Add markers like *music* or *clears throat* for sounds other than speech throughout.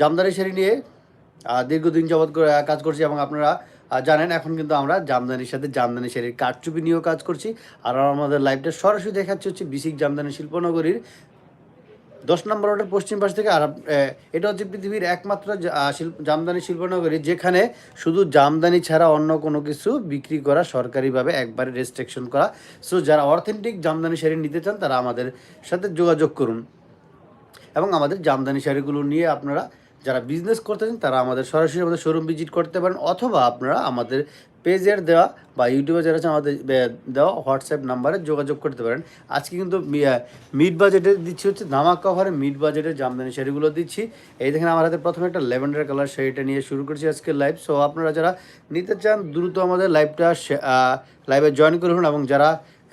জামদানি শাড়ি নিয়ে দীর্ঘদিন যাবৎ করে কাজ করছি এবং আপনারা জানেন এখন কিন্তু আমরা জামদানির সাথে জামদানি শাড়ির কারচুপি নিয়েও কাজ করছি। আর আমাদের লাইভটা সরাসরি দেখাচ্ছে হচ্ছে বিসিক জামদানি শিল্পনগরীর দশ নম্বর ওয়ার্ডের পশ্চিম পাশ থেকে আর এটা হচ্ছে পৃথিবীর একমাত্র জামদানি শিল্পনগরী, যেখানে শুধু জামদানি ছাড়া অন্য কোনো কিছু বিক্রি করা সরকারিভাবে একবারে রেস্ট্রিকশন করা। সো যারা অথেন্টিক জামদানি শাড়ি নিতে চান, তারা আমাদের সাথে যোগাযোগ করুন। এবং আমাদের জামদানি শাড়িগুলো নিয়ে আপনারা যারা বিজনেস করতে চান, তারা আমাদের সরাসরি আমাদের শোরুম ভিজিট করতে পারেন অথবা আপনারা আমাদের পেজের দেওয়া বা ইউটিউবে যারা আছে আমাদের দেওয়া হোয়াটসঅ্যাপ নাম্বারে যোগাযোগ করতে পারেন। আজকে কিন্তু মিড বাজেটে দিচ্ছি হচ্ছে ধামাকা অফারে মিড বাজেটের জামদানি শাড়িগুলো দিচ্ছি। এই দেখেন আমার হাতে প্রথমে একটা ল্যাভেন্ডার কালার শাড়িটা নিয়ে শুরু করছি আজকে লাইভ সো আপনারা যারা নিতে চান, দ্রুত আমাদের লাইভটা লাইভে জয়েন করুন এবং যারা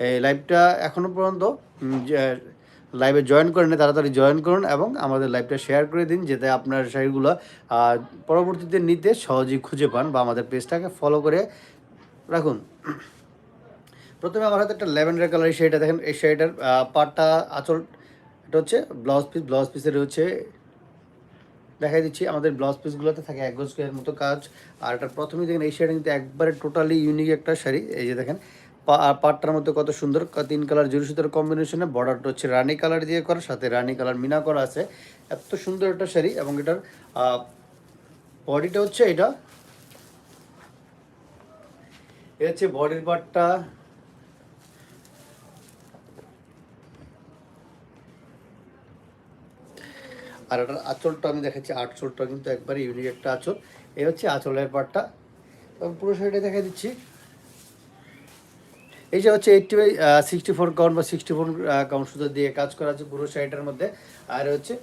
এই লাইভটা এখনও পর্যন্ত লাইভে জয়েন করে করেন তাড়াতাড়ি জয়েন করুন এবং আমাদের লাইভটা শেয়ার করে দিন, যাতে আপনার শাড়িগুলো পরবর্তীতে নিতে সহজেই খুঁজে পান বা আমাদের পেজটাকে ফলো করে রাখুন। প্রথমে আমার হাতে একটা ল্যাভেন্ডার কালারের শাড়িটা দেখেন, এই শাড়িটার পাটটা, আঁচল, এটা হচ্ছে ব্লাউজ পিস ব্লাউজ পিসের হচ্ছে, দেখাই দিচ্ছি, আমাদের ব্লাউজ পিসগুলোতে থাকে এক গজ মতো কাজ। আর এটা প্রথমেই দেখেন, এই শাড়িটা কিন্তু একবারে টোটালি ইউনিক একটা শাড়ি। এই যে দেখেন পাটটার মধ্যে কত সুন্দর তিন কালার জুড়ি সুতোর কম্বিনেশনে বর্ডারটা হচ্ছে রানি কালার দিয়ে করা, সাথে রানী কালার মিনা করা আছে। এত সুন্দর একটা শাড়ি এবং এটার বডিটা হচ্ছে এটা। এ হচ্ছে বডির পার্টটা আর এটার আঁচলটা আমি দেখাচ্ছি, আঁচলটা কিন্তু একবারে ইউনিক একটা আঁচল। এই হচ্ছে আঁচলের পার্টটা এবং পুরো শাড়িটা দেখা দিচ্ছি। এই যে হচ্ছে eighty by sixty four count বা সিক্সটি ফোর কাউন্ট সুতো দিয়ে কাজ করা আছে পুরো শাড়িটার মধ্যে। আর হচ্ছে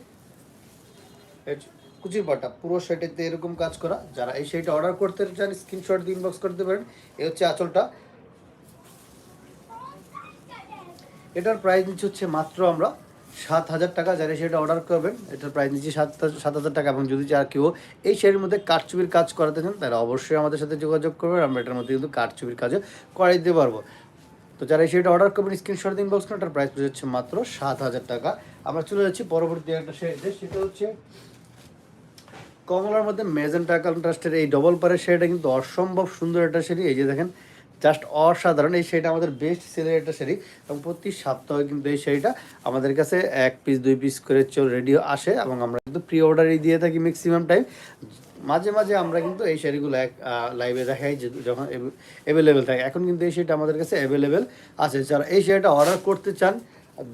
কুচির পাটা পুরো শাড়িতে এরকম কাজ করা। যারা এই শাড়িটা অর্ডার করতে চান স্ক্রিনশট দিয়ে ইনবক্স করতে পারেন। এই হচ্ছে আঁচলটা। এটার প্রাইস নিচ্ছে হচ্ছে মাত্র আমরা সাত হাজার টাকা। যারা সেটা অর্ডার করবেন, এটার প্রাইস নিচ্ছি সাত সাত হাজার টাকা। এবং যদি আর কেউ এই শাড়ির মধ্যে কাঠচুপির কাজ করাতে চান, তারা অবশ্যই আমাদের সাথে যোগাযোগ করবেন। আমরা এটার মধ্যে কিন্তু কাঠচুপির কাজও করাই দিতে পারব। তো যারা এই শাড়িটা অর্ডার করবেন স্ক্রিনশট দিন বক্স এটার প্রাইস হচ্ছে মাত্র সাত হাজার টাকা। আমরা চলে যাচ্ছি পরবর্তী একটা শাড়িতে সেটা হচ্ছে কমলার মধ্যে মেজেন্টা কন্ট্রাস্টের এই ডবল পারের শাড়িটা কিন্তু অসম্ভব সুন্দর একটা শাড়ি। এই যে দেখেন জাস্ট অসাধারণ। এই শাড়িটা আমাদের বেস্ট সেলের একটা শাড়ি এবং প্রতি সপ্তাহে কিন্তু এই শাড়িটা আমাদের কাছে এক পিস দুই পিস করে চল রেডিও আসে এবং আমরা কিন্তু প্রি অর্ডারই দিয়ে থাকি ম্যাক্সিমাম টাইম মাঝে মাঝে আমরা কিন্তু এই শাড়িগুলো এক লাইভে দেখাই যখন অ্যাভেলেবেল থাকে। এখন কিন্তু এই শাড়িটা আমাদের কাছে অ্যাভেলেবেল আছে। যারা এই শাড়িটা অর্ডার করতে চান,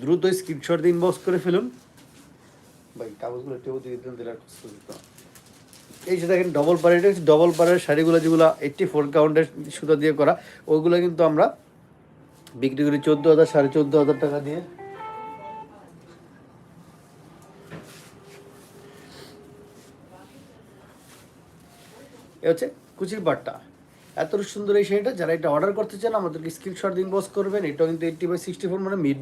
দ্রুত স্ক্রিনশট দিয়ে ইনবক্স করে ফেলুন। ভাই, কাগজগুলো টেউ দিয়ে দিতেন দিলে কষ্ট না। এই যে দেখেন ডবল হচ্ছে ডবল পাড়ের শাড়িগুলো যেগুলো এইটটি ফোর কাউন্টের সুতো দিয়ে করা। ওইগুলো কিন্তু আমরা বিক্রি করি চোদ্দ হাজার, সাড়ে চোদ্দ হাজার টাকা দিয়ে। এ হচ্ছে কুচির পাটটা এত সুন্দর এই শাড়িটা, যারা এটা অর্ডার করতে চান, আমাদেরকে স্ক্রিনশট দিন বস করবেন। এটা কিন্তু এইটটি বাই সিক্সটি ফোর মানে মিড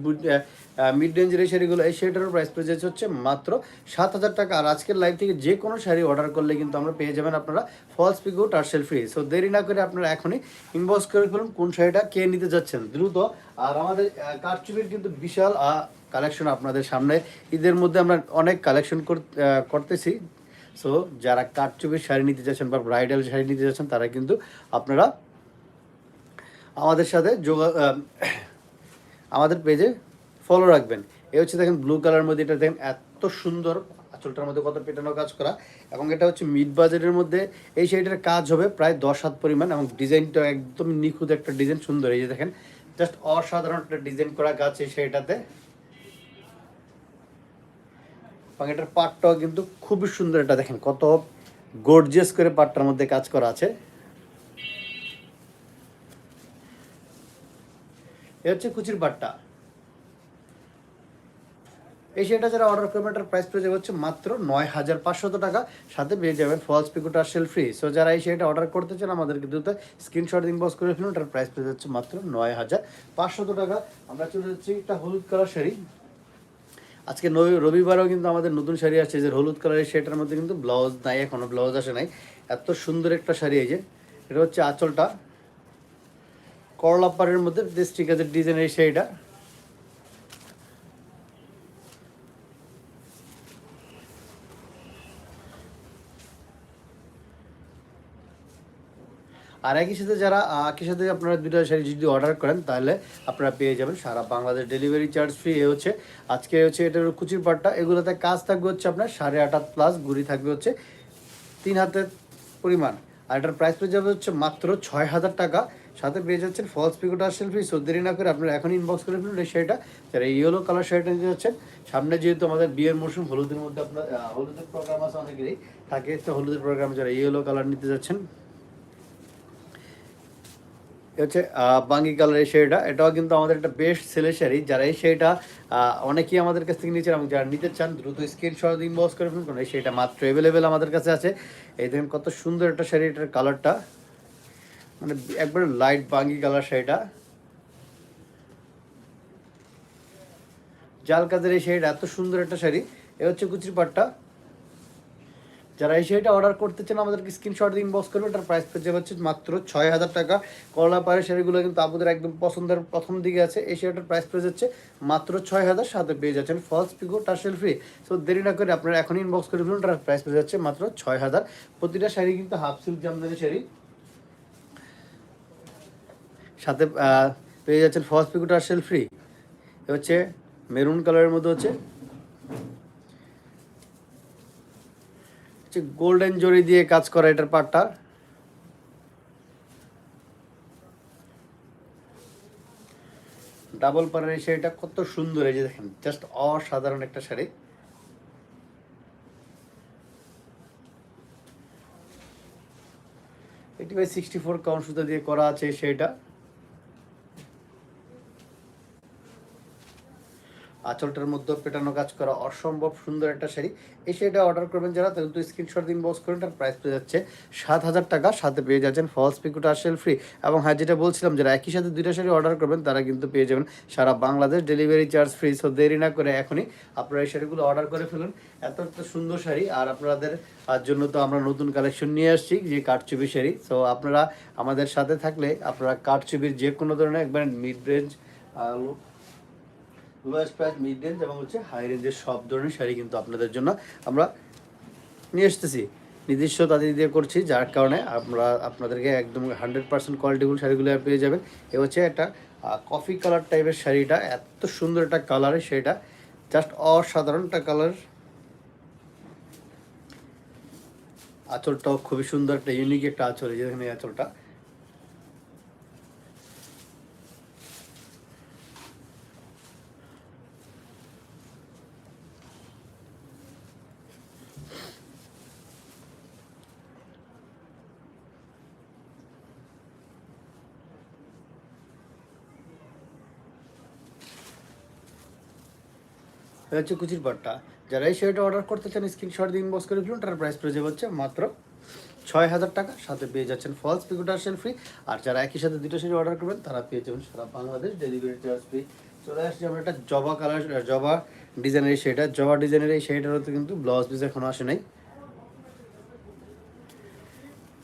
মিড রেঞ্জের এই শাড়িগুলো, এই শাড়িটার প্রাইস প্রাইস হচ্ছে মাত্র সাত হাজার টাকা। আর আজকের লাইভ থেকে যে কোনো শাড়ি অর্ডার করলে কিন্তু আমরা পেয়ে যাবেন আপনারা falls pico tassel free so দেরি না করে আপনারা এখনই ইনবক্স করে ফেলুন কোন শাড়িটা কে নিতে যাচ্ছেন। দ্রুত। আর আমাদের কারচুপির কিন্তু বিশাল কালেকশন আপনাদের সামনে। ঈদের মধ্যে আমরা অনেক কালেকশন করতেছি। সো যারা কাঠচুপির শাড়ি নিতে চাচ্ছেন বা ব্রাইডাল শাড়ি নিতে চাচ্ছেন তারা কিন্তু আপনারা আমাদের সাথে যোগা আমাদের পেজে ফলো রাখবেন। এ হচ্ছে দেখেন ব্লু কালার মধ্যে, এটা দেখেন এত সুন্দর আঁচলটার মধ্যে কত পেটানো কাজ করা। এবং এটা হচ্ছে মিড বাজেটের মধ্যে। এই শাড়িটার কাজ হবে প্রায় দশ হাত পরিমাণ এবং ডিজাইনটা একদম নিখুঁত একটা ডিজাইন, সুন্দর। এই যে দেখেন জাস্ট অসাধারণ একটা ডিজাইন করা কাজ এই শাড়িটাতে। এবং এটার পাটটাও কিন্তু খুবই সুন্দর এটা দেখেন, কত গর্জিয়াস করে পাটটার মধ্যে কাজ করা আছে। এ হচ্ছে কুচির পাটটা। এই সেটা যারা অর্ডার করবেন, এটার প্রাইস পেয়ে যাবে হচ্ছে মাত্র নয় হাজার পাঁচশত টাকা। সাথে পেয়ে যাবেন falls pico tassel free so যারা এই সেটা অর্ডার করতে চান, আমাদেরকে দ্রুত স্ক্রিনশট ইনবক্স করে ফেলুন। এটার প্রাইস পেয়ে যাচ্ছে মাত্র নয় হাজার পাঁচশত টাকা। আমরা চলে যাচ্ছি একটা হলুদ কালার শাড়ি। আজকে রবিবারও কিন্তু আমাদের নতুন শাড়ি আসছে যে হলুদ কালারের সেটার মধ্যে কিন্তু ব্লাউজ নাই, এখনও ব্লাউজ আসে নাই। এত সুন্দর একটা শাড়ি এই যে। এটা হচ্ছে আঁচলটা। করলাপাড়ের মধ্যে মধ্যে স্টিকারের ডিজাইনের শাড়িটা। আর একই সাথে যারা একই সাথে আপনারা দুটো শাড়ি যদি অর্ডার করেন, তাহলে আপনারা পেয়ে যাবেন সারা বাংলাদেশ ডেলিভারি চার্জ ফ্রি এ হচ্ছে, আজকে হচ্ছে এটার কুচির পাটটা। এগুলোতে কাজ থাকবে হচ্ছে আপনার সাড়ে আট হাত প্লাস গুড়ি থাকবে হচ্ছে তিন হাতের পরিমাণ। আর এটার প্রাইস পেয়ে যাবে হচ্ছে মাত্র ছয় হাজার টাকা। সাথে পেয়ে যাচ্ছেন ফলস পিকোটা সেলফি সো দেরি না করে আপনারা এখন ইনবক্স করে ফেলুন এই শাড়িটা। যারা ইয়েলো কালার শাড়িটা নিতে যাচ্ছেন, সামনে যেহেতু আমাদের বিয়ের মৌসুম হলুদের মধ্যে আপনার হলুদের প্রোগ্রাম আছে অনেকেরই। থাকে তো হলুদের প্রোগ্রামে যারা ইয়েলো কালার নিতে যাচ্ছেন হচ্ছে বাঙ্গি কালারের শাড়িটা। এটাও কিন্তু আমাদের একটা বেস্ট সেলের শাড়ি। যারা এই শাড়িটা অনেকেই আমাদের কাছ থেকে নিচ্ছেন এবং যারা নিতে চান, দ্রুত স্ক্রিনশট ইনবক্স করে ফেলুন, কারণ এই শাড়িটা মাত্র অ্যাভেলেবেল আমাদের কাছে আছে। এই দেখেন, কত সুন্দর একটা শাড়ি, এটার কালারটা। মানে একবার লাইট বাঙ্গি কালার শাড়িটা। জাল কাজের এই শাড়িটা, এত সুন্দর একটা শাড়ি। এ হচ্ছে কুচির পাটটা। যারা এই শাড়িটা অর্ডার করতে চান, আমাদেরকে স্ক্রিনশট দিয়ে ইনবক্স করবে এটার প্রাইস যাবে হচ্ছে মাত্র ছয় হাজার টাকা। করলা পাড়ের শাড়িগুলো কিন্তু আপনাদের একদম পছন্দের প্রথম দিকে আছে। এই শাড়িটার প্রাইস পেয়ে যাচ্ছে মাত্র ছয় হাজার সাথে পেয়ে যাচ্ছেন falls pico tassel free so দেরি না করে আপনারা এখন ইনবক্স করে ফেলুন, এটার প্রাইস পেয়ে যাচ্ছে মাত্র ছয় হাজার প্রতিটা শাড়ি কিন্তু হাফ সিল্ক জামদানি শাড়ি। সাথে পেয়ে যাচ্ছেন ফলস পিকো টার্সেল ফ্রি হচ্ছে মেরুন কালারের মধ্যে হচ্ছে হচ্ছে গোল্ডেন জরি দিয়ে কাজ করা এটার পাটটা। ডাবল পাড়ের এই শাড়িটা কত সুন্দর, এই যে দেখেন জাস্ট অসাধারণ একটা শাড়ি। এটি ভাই সিক্সটি ফোর কাউন্ট সুতা দিয়ে করা আছে এই শাড়িটা। আঁচলটার মধ্যে পেটানো কাজ করা অসম্ভব সুন্দর একটা শাড়ি। এই শাড়িটা অর্ডার করবেন যারা, তাহলে তো স্ক্রিনশট দিন বক্স করেন, তার প্রাইস পেয়ে যাচ্ছে সাত হাজার টাকা। সাথে পেয়ে যাচ্ছেন ফলস পিকুটা আর্সেল ফ্রি এবং হ্যাঁ যেটা বলছিলাম, যারা একই সাথে দুইটা শাড়ি অর্ডার করবেন, তারা কিন্তু পেয়ে যাবেন সারা Bangladesh delivery charge free so দেরি না করে এখনই আপনারা এই শাড়িগুলো অর্ডার করে ফেলুন। এত এত সুন্দর শাড়ি। আর আপনাদের জন্য তো আমরা নতুন কালেকশন নিয়ে আসছি, যে কাঠচুপি শাড়ি। সো আপনারা আমাদের সাথে থাকলে আপনারা কাঠচুপির যে কোনো ধরনের, একবার mid range lowest price mid range এবং হচ্ছে হাই রেঞ্জের সব ধরনের শাড়ি কিন্তু আপনাদের জন্য আমরা নিয়ে আসতেছি নিজস্ব তাদের দিয়ে করছি, যার কারণে আমরা আপনাদেরকে একদম হান্ড্রেড পার্সেন্ট কোয়ালিটিফুল শাড়িগুলো পেয়ে যাবেন। এ হচ্ছে একটা কফি কালার টাইপের শাড়িটা, এত সুন্দর একটা কালারের শাড়িটা জাস্ট অসাধারণ একটা কালার আঁচলটাও খুবই সুন্দর, একটা ইউনিক একটা আঁচল এই যে দেখেন এই আঁচলটা। হচ্ছে কুচির পাটটা যারা এই শাড়িটা অর্ডার করতে চান স্ক্রিনশট দিয়ে ইনবক্স করে ফেলুন, তার প্রাইস পড়ে হচ্ছে মাত্র ছয় হাজার টাকা। সাথে পেয়ে যাচ্ছেন ফলস পিকুটার্সেল ফ্রি আর যারা একই সাথে দুটো শাড়ি অর্ডার করবেন, তারা পেয়ে যাবেন সারা বাংলাদেশ ডেলিভারি চার্জ ফ্রি চলে আসছে আমরা একটা জবা কালার জবা ডিজাইনের এই শাড়িটা জবা ডিজাইনের এই শাড়িটার তো কিন্তু ব্লাউজ পিস এখনও আসে নাই।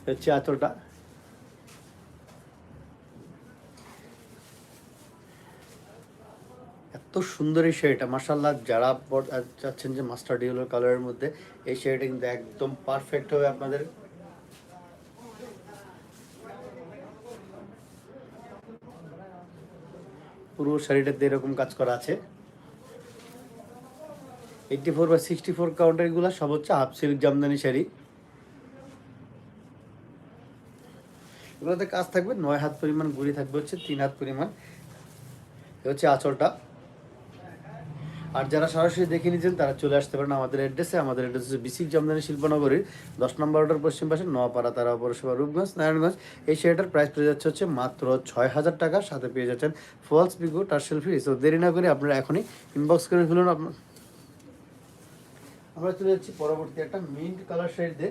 হচ্ছে আঁচলটা সুন্দর এই শাড়িটা। মার্শাল্লাহ যারা চাচ্ছেন যে মাস্টার ডিউলো কালারের মধ্যে, এই শাড়িটা কিন্তু একদম পারফেক্ট হবে আপনাদের। পুরো শাড়িটাতে এরকম কাজ করা আছে। এইটটি ফোর বা সিক্সটি ফোর কাউন্টারগুলো সব হচ্ছে হাফ সিল্ক জামদানি শাড়ি। এগুলোতে কাজ থাকবে, নয় হাত পরিমাণ, গুড়ি থাকবে হচ্ছে তিন হাত পরিমাণ। হচ্ছে আঁচলটা। আর যারা সরাসরি দেখে নিয়েছেন, তারা চলে আসতে পারেন আমাদের অ্যাড্রেসে আমাদের অ্যাড্রেস হচ্ছে বিসিক জামদানি শিল্পনগরীর দশ নম্বর অর্ডার পশ্চিম পাশে নোয়াপাড়া তারা পৌরসভা, রূপগঞ্জ, নারায়ণগঞ্জ। এই শাড়িটার প্রাইস পেয়ে যাচ্ছে হচ্ছে মাত্র ছয় হাজার টাকা। সাথে পেয়ে যাচ্ছেন ফলস পিকো টার্সেল সেলফি তো দেরি না করে আপনারা এখনই ইনবক্স করে ফেলুন। আপনার আমরা চলে যাচ্ছি পরবর্তী একটা মিন্ট কালার শাড়ি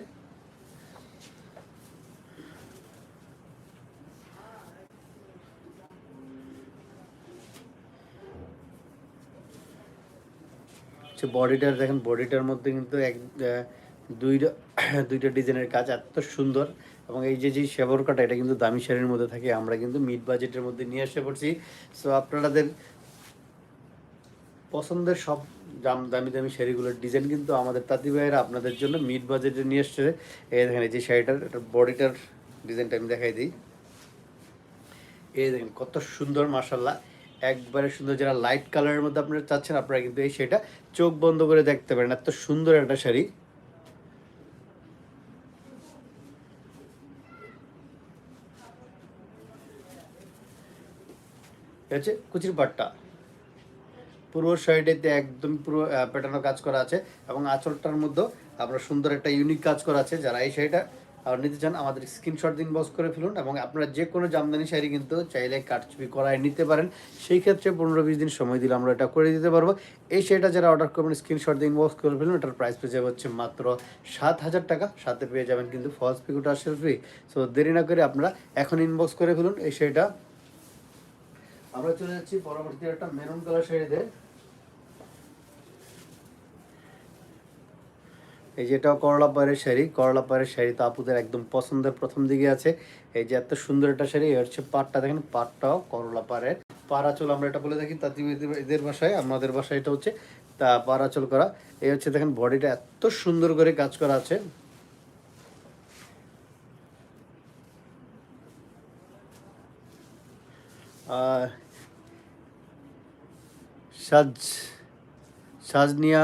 হচ্ছে বডিটার, দেখেন বডিটার মধ্যে কিন্তু এক দুইটা *clears throat* দুইটা ডিজাইনের কাজ এত সুন্দর এবং এই যে যে শেবর কাটা, এটা কিন্তু দামি শাড়ির মধ্যে থাকে, আমরা কিন্তু মিড বাজেটের মধ্যে নিয়ে এসে পড়ছি। সো আপনাদের পছন্দের সব দাম, দামি দামি শাড়িগুলোর ডিজাইন কিন্তু আমাদের তাঁতি ভাইয়েরা আপনাদের জন্য মিড বাজেটে নিয়ে এসছে। এই দেখেন, এই যে শাড়িটার, এটা বডিটার ডিজাইনটা আমি দেখাই দিই। এই দেখেন, কত সুন্দর মাসাল্লাহ একবারে সুন্দর যারা লাইট কালারের মধ্যে আপনারা চাচ্ছেন, আপনারা কিন্তু এই শাড়িটা চোখ বন্ধ করে দেখতে পারেন। এত সুন্দর একটা শাড়ি। হচ্ছে কুচির পাট্টা। পুরো সাইডেতে একদম পুরো প্যাটার্নও কাজ করা আছে এবং আঁচলটার মধ্যে আপনার সুন্দর একটা ইউনিক কাজ করা আছে। যারা এই শাড়িটা আর নিতে চান, আমাদের স্ক্রিনশট দিন বক্স করে ফেলুন এবং আপনারা যে কোনো জামদানি শাড়ি কিন্তু চাইলে কাটছবি করায় নিতে পারেন। সেই ক্ষেত্রে পনেরো বিশ দিন সময় দিলে আমরা এটা করে দিতে পারব। এই শাড়িটা যারা অর্ডার করবেন স্ক্রিনশট দিন বক্স করে ফেলুন, এটার প্রাইস পেয়ে যাবে হচ্ছে মাত্র সাত হাজার টাকা। সাথে পেয়ে যাবেন কিন্তু ফলস পিকুটা আসে ফ্রি সো দেরি না করে আপনারা এখন ইনবক্স করে ফেলুন এই শাড়িটা। আমরা চলে যাচ্ছি পরবর্তী একটা মেরুন কালার শাড়িতে। এই যে এটাও করলা পায়ের শাড়ি, করলা পায়ের শাড়ি তো আপুদের একদম পছন্দের প্রথম দিকে আছে। এই যে এত সুন্দর একটা শাড়ি, এর হচ্ছে পাটটা দেখেন, পাটটাও করলা পাড়ের। পারাচল আমরা এটা বলে থাকি, তাঁতি এদের ভাষায় আমাদের ভাষায় এটা হচ্ছে, তা পারাচল করা। এই হচ্ছে দেখেন, বডিটা এত সুন্দর করে কাজ করা আছে। সাজ সাজনিয়া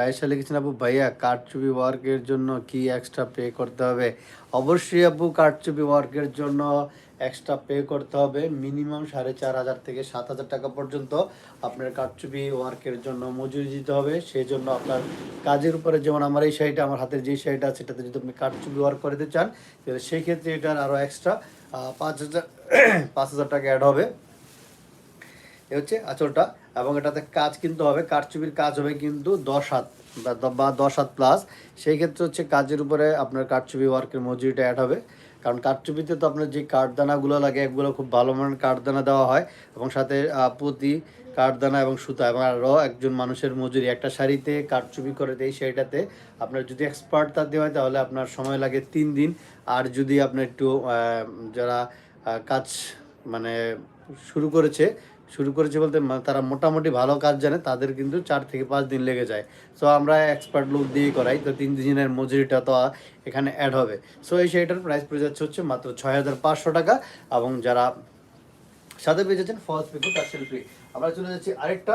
রায়সা লিখেছেন আপু ভাইয়া, কারচুপি ওয়ার্কের জন্য কি এক্সট্রা পে করতে হবে? অবশ্যই আপু কারচুপি ওয়ার্কের জন্য এক্সট্রা পে করতে হবে। মিনিমাম সাড়ে চার হাজার থেকে সাত হাজার টাকা পর্যন্ত আপনার কারচুপি ওয়ার্কের জন্য মজুরি দিতে হবে। সেই জন্য আপনার কাজের উপরে যেমন আমার এই শাড়িটা, আমার হাতের যে শাড়িটা আছে সেটাতে যদি আপনি কারচুপি ওয়ার্ক করতে চান, তাহলে সেই ক্ষেত্রে এটার আরও এক্সট্রা পাঁচ হাজার পাঁচ হাজার টাকা অ্যাড হবে। এ হচ্ছে আঁচলটা, এবং এটাতে কাজ কিন্তু হবে, কারচুপির কাজ হবে কিন্তু দশ হাত, বা দশ হাত প্লাস সেই ক্ষেত্রে হচ্ছে কাজের উপরে আপনার কারচুপি ওয়ার্কের মজুরিটা অ্যাড হবে। কারণ কারচুপিতে তো আপনার যে কাঠদানাগুলো লাগে এগুলো খুব ভালো মানের কাঠদানা দেওয়া হয়, এবং সাথে পুঁতি, কাঠদানা এবং সুতা, এবং আরও একজন মানুষের মজুরি। একটা শাড়িতে কারচুপি করে দেয় সেইটাতে আপনার যদি এক্সপার্ট দেওয়া হয়, তাহলে আপনার সময় লাগে তিন দিন। আর যদি আপনার একটু যারা কাজ মানে শুরু করেছে শুরু করেছে বলতে তারা মোটামুটি ভালো কাজ জানে, তাদের কিন্তু চার থেকে পাঁচ দিন লেগে যায়। সো আমরা এক্সপার্ট লোক দিয়ে করাই, তো তিন দিনের মজুরিটা তো এখানে অ্যাড হবে। সো এই শাড়িটার প্রাইস পড়ে যাচ্ছে হচ্ছে মাত্র ছয় হাজার পাঁচশো টাকা, এবং যারা সাথে পেয়ে যাচ্ছেন ফলস পিকো টার্সেল ফ্রি আমরা চলে যাচ্ছি আরেকটা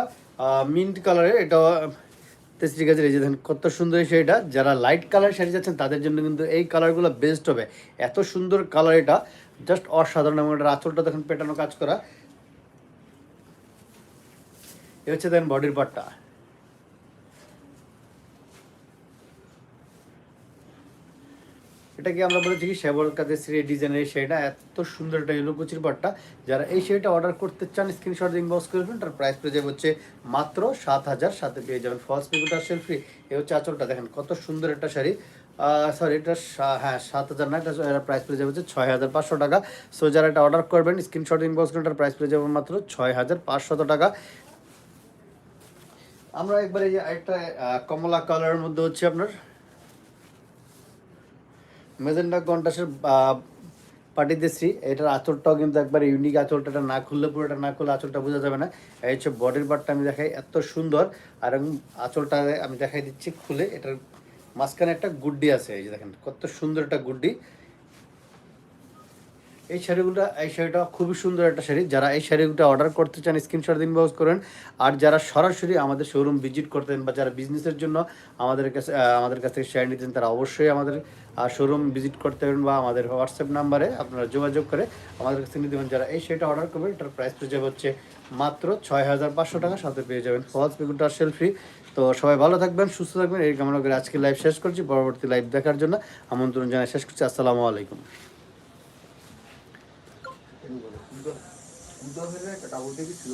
মিন্ট কালারের এটা তেসরি গাছের, এই যে দেখেন কত সুন্দর এই শাড়িটা। যারা লাইট কালার শাড়ি যাচ্ছেন তাদের জন্য কিন্তু এই কালারগুলো বেস্ট হবে। এত সুন্দর কালার এটা জাস্ট অসাধারণ, এবং এটার আঁচলটা দেখেন পেটানো কাজ করা। এ হচ্ছে দেন বডির পার্টটা এটাকে আমরা বলেছি কি শ্যাবল কাজের শ্রী ডিজাইনের শাড়িটা এত সুন্দর একটা ইয়েলো কুচির পাটটা যারা এই শাড়িটা অর্ডার করতে চান স্ক্রিনশট ইনবক্স করবেন তার প্রাইস পেয়ে যাবে হচ্ছে মাত্র সাত হাজার সাথে পেয়ে যাবেন। ফলস পিকুটার সেলফি এই হচ্ছে আঁচলটা দেখেন, কত সুন্দর একটা শাড়ি। সরি এটা হ্যাঁ সাত হাজার না, এটা প্রাইস পেয়ে যাবে হচ্ছে ছয় হাজার পাঁচশো টাকা। সো যারা এটা অর্ডার করবেন স্ক্রিনশট ইনবক্স করবেন, তার প্রাইস পেয়ে যাবে মাত্র ছয় হাজার পাঁচশত টাকা। আমরা একবার একটা কমলা কালারের মধ্যে হচ্ছে আপনার মেজেন্ডা কন্টাসের পার্টি দেশি এটার আঁচলটাও কিন্তু একবার ইউনিক আঁচলটা না খুললে পুরোটা না খুললে আঁচলটা বোঝা যাবে না। এই হচ্ছে বডির পার্টটা আমি দেখাই, এত সুন্দর। আর আঁচলটা আমি দেখাই দিচ্ছি খুলে, এটার মাঝখানে একটা গুড্ডি আছে, এই যে দেখেন, কত সুন্দর একটা গুড্ডি। এই শাড়িগুলো এই শাড়িটা খুবই সুন্দর একটা শাড়ি। যারা এই শাড়িগুলো অর্ডার করতে চান স্ক্রিনশট ইনবক্স করেন। আর যারা সরাসরি আমাদের শোরুম ভিজিট করতেন বা যারা বিজনেসের জন্য আমাদের কাছে আমাদের কাছ থেকে শাড়ি নিতেন তারা অবশ্যই আমাদের শোরুম ভিজিট করতে পারেন বা আমাদের হোয়াটসঅ্যাপ নাম্বারে আপনারা যোগাযোগ করে আমাদের কাছে নিতে পারেন। যারা এই শাড়িটা অর্ডার করবেন, এটার প্রাইস পেয়ে যাবে হচ্ছে মাত্র ছয় হাজার পাঁচশো টাকা। সাথে পেয়ে যাবেন ফলস পিকুটার সেলফি তো সবাই ভালো থাকবেন, সুস্থ থাকবেন। এই কামনা করে আজকে লাইভ শেষ করছি। পরবর্তী লাইভ দেখার জন্য আমন্ত্রণ জানাই। শেষ করছি। আসসালামু আলাইকুম। সুন্দর সুন্দর একটা ডাবল টিভি ছিল।